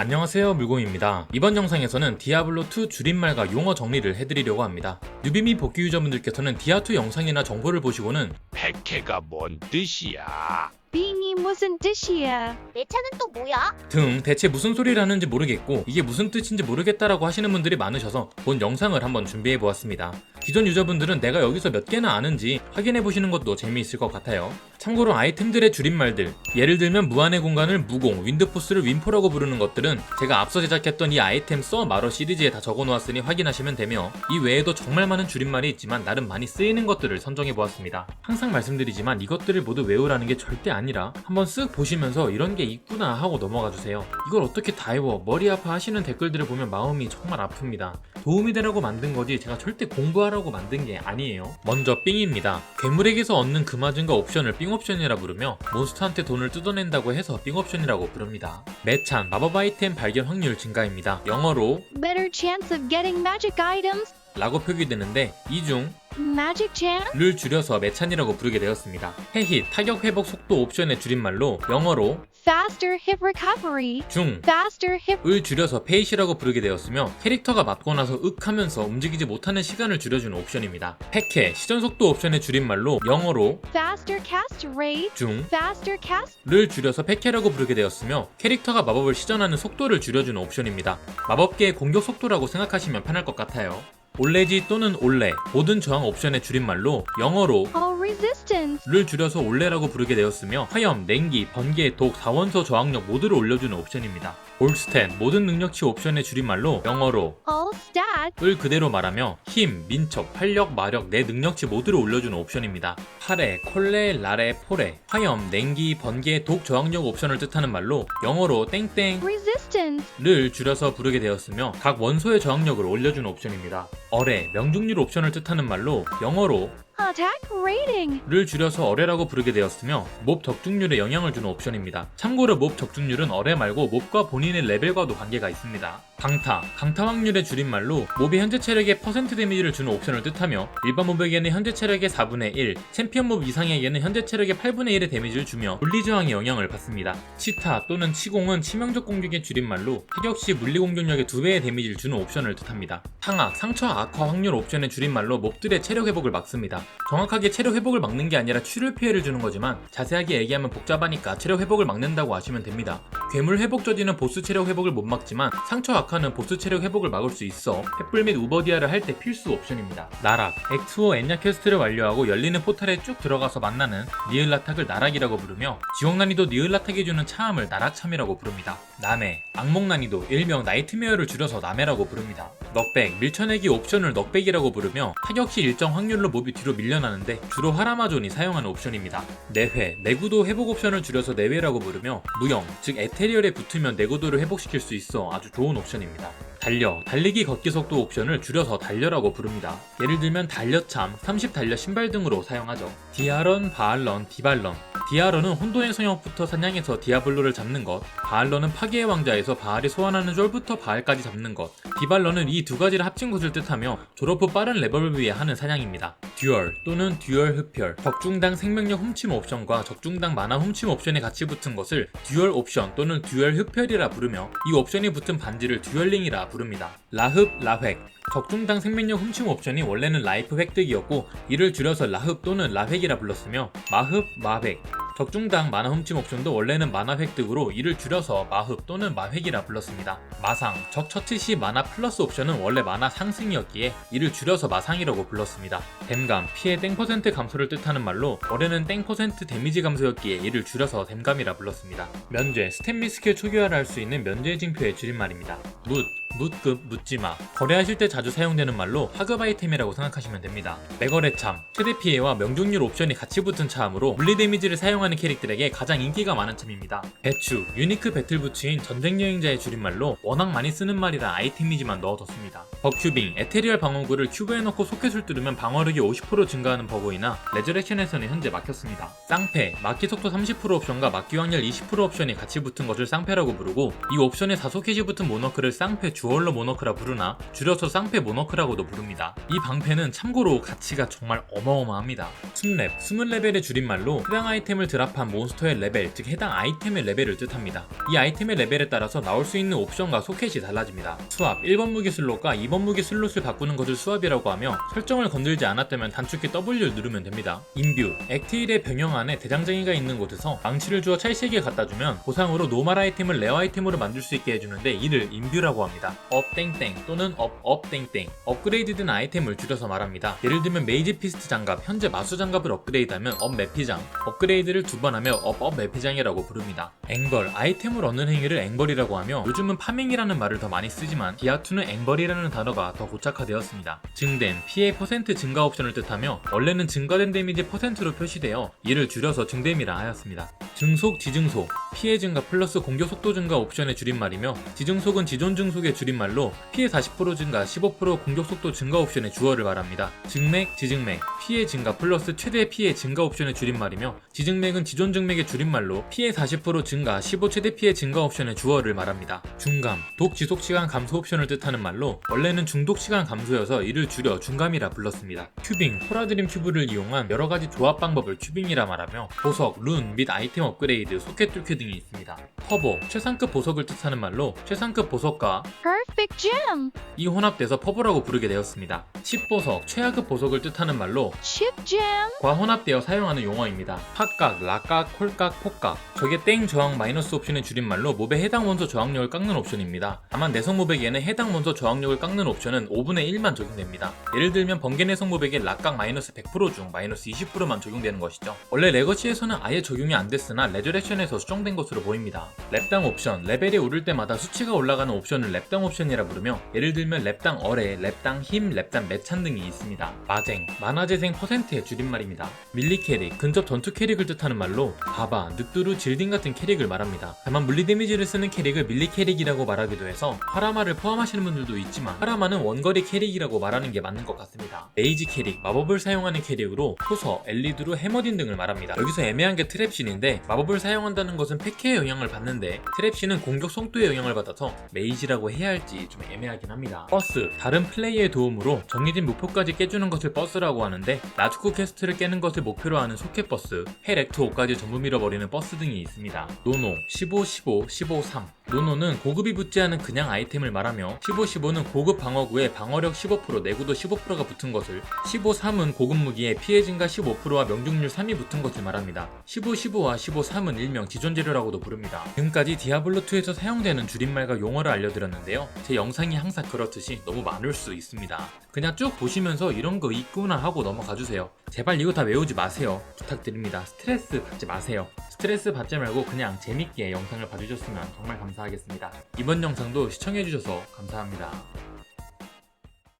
안녕하세요 물공입니다. 이번 영상에서는 디아블로2 줄임말과 용어 정리를 해드리려고 합니다. 뉴비미 복귀 유저분들께서는 디아2 영상이나 정보를 보시고는 백해가 뭔 뜻이야? 빙이 무슨 뜻이야? 내 차는 또 뭐야? 등 대체 무슨 소리를 하는지 모르겠고 이게 무슨 뜻인지 모르겠다라고 하시는 분들이 많으셔서 본 영상을 한번 준비해 보았습니다. 기존 유저분들은 내가 여기서 몇 개나 아는지 확인해 보시는 것도 재미있을 것 같아요. 참고로 아이템들의 줄임말들 예를 들면 무한의 공간을 무공, 윈드포스를 윈포라고 부르는 것들은 제가 앞서 제작했던 이 아이템 써 마러 시리즈에 다 적어 놓았으니 확인하시면 되며 이 외에도 정말 많은 줄임말이 있지만 나름 많이 쓰이는 것들을 선정해 보았습니다. 항상 말씀드리지만 이것들을 모두 외우라는 게 절대 아니라 한번 쓱 보시면서 이런 게 있구나 하고 넘어가 주세요. 이걸 어떻게 다 외워 머리 아파 하시는 댓글들을 보면 마음이 정말 아픕니다. 도움이 되라고 만든 거지 제가 절대 공부하라고 만든 게 아니에요. 먼저 삥입니다. 괴물에게서 얻는 금화증과 옵션을 삥 옵션이라 부르며 몬스터한테 돈을 뜯어낸다고 해서 삥 옵션이라고 부릅니다. 매찬 마법 아이템 발견 확률 증가입니다. 영어로 Better chance of getting magic items? 라고 표기되는데 이중 Magic chance? 를 줄여서 매찬이라고 부르게 되었습니다. 해힛 타격 회복 속도 옵션의 줄임말로 영어로 Faster hit recovery? 중 Faster hit 을 줄여서 페이시라고 부르게 되었으며 캐릭터가 맞고 나서 윽 하면서 움직이지 못하는 시간을 줄여주는 옵션입니다. 패케 시전 속도 옵션의 줄임말로 영어로 faster cast rate? 중 Faster cast? 를 줄여서 패케라고 부르게 되었으며 캐릭터가 마법을 시전하는 속도를 줄여주는 옵션입니다. 마법계의 공격 속도라고 생각하시면 편할 것 같아요. 올레지 또는 올레 모든 저항 옵션의 줄임말로 영어로? 를 줄여서 올레라고 부르게 되었으며 화염, 냉기, 번개, 독, 다원소 저항력 모두를 올려주는 옵션입니다. 올스텐 모든 능력치 옵션의 줄임말로 영어로? 을 그대로 말하며 힘, 민첩, 활력, 마력 내 능력치 모두를 올려주는 옵션입니다. 파레, 콜레, 라레, 포레, 화염, 냉기, 번개, 독 저항력 옵션을 뜻하는 말로 영어로 땡땡 Resistance? 를 줄여서 부르게 되었으며 각 원소의 저항력을 올려주는 옵션입니다. 어뢰, 명중률 옵션을 뜻하는 말로 영어로? 를 줄여서 어뢰라고 부르게 되었으며 몹 적중률에 영향을 주는 옵션입니다. 참고로 몹 적중률은 어뢰 말고 몹과 본인의 레벨과도 관계가 있습니다. 강타, 강타 확률의 줄임말로 몹이 현재 체력에 퍼센트 데미지를 주는 옵션을 뜻하며 일반 몹에게는 현재 체력의 4분의 1, 챔피언 몹 이상에게는 현재 체력의 8분의 1의 데미지를 주며 물리 저항의 영향을 받습니다. 치타 또는 치공은 치명적 공격의 줄임말로 타격 시 물리 공격력의 2배의 데미지를 주는 옵션을 뜻합니다. 상악, 상처 악화 확률 옵션의 줄임말로 몹들의 체력 회복을 막습니다. 정확하게 체력 회복을 막는 게 아니라 출혈 피해를 주는 거지만 자세하게 얘기하면 복잡하니까 체력 회복을 막는다고 아시면 됩니다. 괴물 회복 저지는 보스 체력 회복을 못 막지만 상처 악화는 보스 체력 회복을 막을 수 있어 횃불 및 우버디아를 할 때 필수 옵션입니다. 나락, 액투어 엔야 퀘스트를 완료하고 열리는 포탈에 쭉 들어가서 만나는 니을라탁을 나락이라고 부르며 지옥 난이도 니을라탁이 주는 차함을 나락참이라고 부릅니다. 남해, 악몽 난이도 일명 나이트메어를 줄여서 남해라고 부릅니다. 넉백, 밀쳐내기 옵션을 넉백이라고 부르며 타격 시 일정 확률로 몹이 뒤로 밀려나는데 주로 하라마존이 사용하는 옵션입니다. 내회, 내구도 회복 옵션을 줄여서 내회라고 부르며 무형, 즉 에테리얼에 붙으면 내구도를 회복시킬 수 있어 아주 좋은 옵션입니다. 달려, 달리기 걷기 속도 옵션을 줄여서 달려라고 부릅니다. 예를 들면 달려참, 30달려 신발 등으로 사용하죠. 디아런, 바알런, 디발런, 디아런은 혼돈의 성역부터 사냥해서 디아블로를 잡는 것, 바알런은 파괴의 왕자에서 바알이 소환하는 쫄부터 바알까지 잡는 것, 디발런은 이두 가지를 합친 것을 뜻하며 졸업 후 빠른 레벨을 위해 하는 사냥입니다. 듀얼 또는 듀얼 흡혈, 적중당 생명력 훔침 옵션과 적중당 만화 훔침 옵션이 같이 붙은 것을 듀얼 옵션 또는 듀얼 흡혈이라 부르며 이 옵션이 붙은 반지를 듀얼링이라 부릅니다. 라흡, 라획, 적중당 생명력 훔침 옵션이 원래는 라이프 획득이었고 이를 줄여서 라흡 또는 라획이라 불렀으며 마흡, 마획, 적중당 만화 훔침 옵션도 원래는 만화 획득으로 이를 줄여서 마흡 또는 마획이라 불렀습니다. 마상, 적 처치 시 만화 플러스 옵션은 원래 만화 상승이었기에 이를 줄여서 마상이라고 불렀습니다. 댐감, 피해 땡 퍼센트 감소를 뜻하는 말로 원래는 땡 퍼센트 데미지 감소였기에 이를 줄여서 댐감이라 불렀습니다. 면죄, 스탯 및 스킬 초기화를 할 수 있는 면죄 징표의 줄임말입니다. 묻, 묻급, 묻지마. 거래하실 때 자주 사용되는 말로 하급 아이템이라고 생각하시면 됩니다. 매거래 참, 최대 피해와 명중률 옵션이 같이 붙은 차함으로 물리 데미지를 사용하는 캐릭들에게 가장 인기가 많은 참입니다. 배추, 유니크 배틀 부츠인 전쟁 여행자의 줄임말로 워낙 많이 쓰는 말이라 아이템이지만 넣어뒀습니다. 버큐빙, 에테리얼 방어구를 큐브에 넣고 소켓을 뚫으면 방어력이 50% 증가하는 버그이나 레저렉션에서는 현재 막혔습니다. 쌍패, 막기 속도 30% 옵션과 막기 확률 20% 옵션이 같이 붙은 것을 쌍패라고 부르고 이 옵션에 4소켓이 붙은 모너크를 쌍패 주어 저울로 모너크라 부르나 줄여서 쌍패 모너크라고도 부릅니다. 이 방패는 참고로 가치가 정말 어마어마합니다. 숨랩, 숨은 레벨의 줄임말로 해당 아이템을 드랍한 몬스터의 레벨, 즉 해당 아이템의 레벨을 뜻합니다. 이 아이템의 레벨에 따라서 나올 수 있는 옵션과 소켓이 달라집니다. 수압, 1번 무기 슬롯과 2번 무기 슬롯을 바꾸는 것을 수압이라고 하며 설정을 건들지 않았다면 단축키 W를 누르면 됩니다. 인뷰, 액티일의 병영 안에 대장장이가 있는 곳에서 망치를 주어 찰색에 갖다 주면 보상으로 노말 아이템을 레어 아이템으로 만들 수 있게 해주는데 이를 인뷰라고 합니다. 업 땡땡 또는 업업 땡땡 업그레이드된 아이템을 줄여서 말합니다. 예를 들면 메이지 피스트 장갑, 현재 마수 장갑을 업그레이드하면 업 매피장, 업그레이드를 두 번 하며 업업 매피장이라고 부릅니다. 앵벌, 아이템을 얻는 행위를 앵벌이라고 하며 요즘은 파밍이라는 말을 더 많이 쓰지만 디아2는 앵벌이라는 단어가 더 고착화되었습니다. 증된, 피해 퍼센트 증가 옵션을 뜻하며 원래는 증가된 데미지 퍼센트로 표시되어 이를 줄여서 증댐이라 하였습니다. 증속, 지증속, 피해 증가 플러스 공격 속도 증가 옵션의 줄임말이며 지증속은 지존 증속의 줄임 말로 피해 40% 증가, 15% 공격 속도 증가 옵션의 주어를 말합니다. 증맥, 지증맥, 피해 증가 플러스 최대 피해 증가 옵션의 줄임말이며 지증맥은 지존 증맥의 줄임말로 피해 40% 증가, 15 최대 피해 증가 옵션의 주어를 말합니다. 중감, 독 지속 시간 감소 옵션을 뜻하는 말로 원래는 중독 시간 감소여서 이를 줄여 중감이라 불렀습니다. 큐빙, 포라드림 큐브를 이용한 여러 가지 조합 방법을 큐빙이라 말하며 보석, 룬 및 아이템 업그레이드, 소켓 뚫기 등이 있습니다. 터보, 최상급 보석을 뜻하는 말로 최상급 보석과 Perfect gem. 이 혼합돼서 퍼보라고 부르게 되었습니다. 10보석, 최하급 보석을 뜻하는 말로 Chip gem. 과 혼합되어 사용하는 용어입니다. 팟각, 락각, 콜각, 폭각. 저게 땡 저항 마이너스 옵션의 줄임말로 몹의 해당 원소 저항력을 깎는 옵션입니다. 다만 내성 몹에게는 해당 원소 저항력을 깎는 옵션은 5분의 1만 적용됩니다. 예를 들면 번개 내성 몹에게 락각 마이너스 100%중 마이너스 20%만 적용되는 것이죠. 원래 레거시에서는 아예 적용이 안 됐으나 레저렉션에서 수정된 것으로 보입니다. 랩당 옵션, 레벨이 오를 때마다 수치가 올라가는 옵션을 랩당 옵션 이라 부르며 예를 들면 랩당 어뢰, 랩당 힘, 랩당 매찬 등이 있습니다. 마쟁, 만화재생 퍼센트의 줄임말입니다. 밀리 캐릭, 근접 전투 캐릭을 뜻하는 말로 바바, 늑두루, 질딩 같은 캐릭을 말합니다. 다만 물리 데미지를 쓰는 캐릭을 밀리 캐릭이라고 말하기도 해서 하라마를 포함하시는 분들도 있지만 하라마는 원거리 캐릭이라고 말하는 게 맞는 것 같습니다. 레이지 캐릭, 마법을 사용하는 캐릭으로 토서, 엘리드루, 해머딘 등을 말합니다. 여기서 애매한 게 트랩신인데 마법을 사용한다는 것은 패키의 영향을 받는데 트랩신은 공격 속도의 영향을 받아서 메이지라고 해야 할지 좀 애매하긴 합니다. 버스, 다른 플레이의 도움으로 정해진 목표까지 깨주는 것을 버스라고 하는데 라주쿠 퀘스트를 깨는 것을 목표로 하는 소켓 버스, 헬렉트 5까지 전부 밀어버리는 버스 등이 있습니다. 노노, 15, 15, 15, 3 노노는 고급이 붙지 않은 그냥 아이템을 말하며 15, 15는 고급 방어구에 방어력 15%, 내구도 15%가 붙은 것을 15, 3은 고급 무기에 피해 증가 15%와 명중률 3이 붙은 것을 말합니다. 15, 15와 15, 3은 일명 지존 재료라고도 부릅니다. 지금까지 디아블로2에서 사용되는 줄임말과 용어를 알려드렸는데요. 제 영상이 항상 그렇듯이 너무 많을 수 있습니다. 그냥 쭉 보시면서 이런 거 있구나 하고 넘어가주세요. 제발 이거 다 외우지 마세요. 부탁드립니다. 스트레스 받지 마세요. 스트레스 받지 말고 그냥 재밌게 영상을 봐주셨으면 정말 감사하겠습니다. 이번 영상도 시청해주셔서 감사합니다.